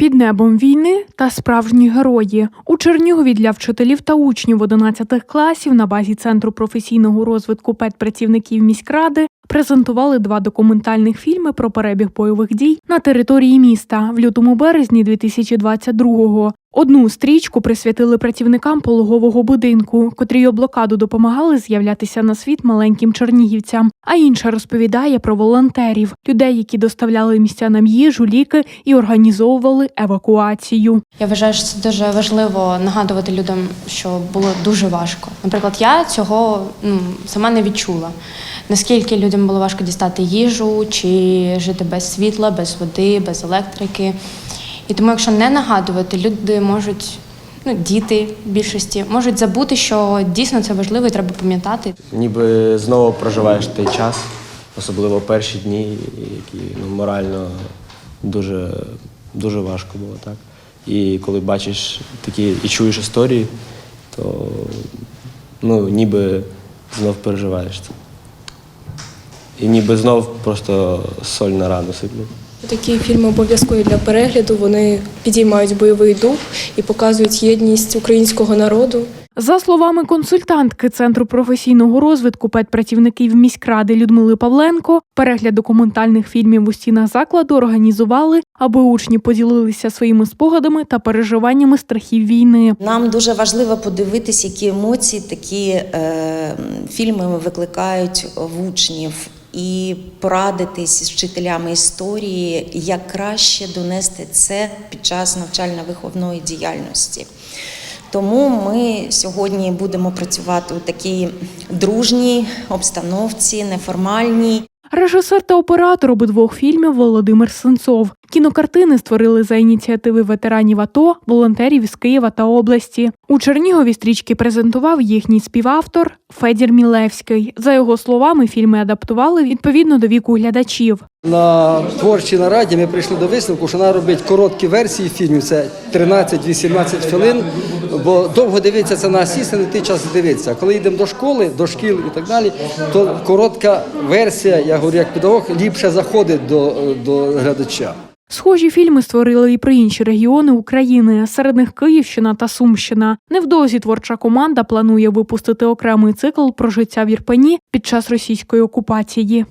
Під небом війни та справжні герої у Чернігові для вчителів та учнів 11 класів на базі центру професійного розвитку педпрацівників міськради презентували два документальних фільми про перебіг бойових дій на території міста в лютому березні 2022-го. Одну стрічку присвятили працівникам пологового будинку, котрі об блокаду допомагали з'являтися на світ маленьким чернігівцям. А інша розповідає про волонтерів, людей, які доставляли містянам їжу, ліки і організовували евакуацію. Я вважаю, що це дуже важливо нагадувати людям, що було дуже важко. Наприклад, я цього ну, сама не відчула. Наскільки людям було важко дістати їжу чи жити без світла, без води, без електрики. І тому, якщо не нагадувати, люди можуть, ну, діти в більшості, можуть забути, що дійсно це важливо і треба пам'ятати. ніби знову проживаєш той час, особливо перші дні, які ну, морально дуже, дуже важко було, так. І коли бачиш такі і чуєш історії, то ну, ніби знов переживаєш це. І ніби знов просто соль на рану сиплю. Такі фільми обов'язкові для перегляду. Вони підіймають бойовий дух і показують єдність українського народу. За словами консультантки Центру професійного розвитку педпрацівників міськради Людмили Павленко, перегляд документальних фільмів у стінах закладу організували, аби учні поділилися своїми спогадами та переживаннями страхів війни. Нам дуже важливо подивитися, які емоції такі е, фільми викликають в учнів, і порадитись з вчителями історії, як краще донести це під час навчально-виховної діяльності. Тому ми сьогодні будемо працювати у такій дружній обстановці, неформальній. Режисер та оператор обидвох фільмів Володимир Сенцов. Кінокартини створили за ініціативи ветеранів АТО, волонтерів із Києва та області. У Чернігові стрічки презентував їхній співавтор Федір Мілевський. За його словами, фільми адаптували відповідно до віку глядачів. На творчій нараді ми прийшли до висновку, що треба робити короткі версії фільмів, це 13-18 хвилин, бо довго дивитися це на сісти, не той час дивитися. Коли йдемо до школи, до шкіл і так далі, то коротка версія, я говорю як педагог, ліпше заходить до, до глядача. Схожі фільми створили і про інші регіони України, серед них Київщина та Сумщина. Невдовзі творча команда планує випустити окремий цикл про життя в Ірпені під час російської окупації.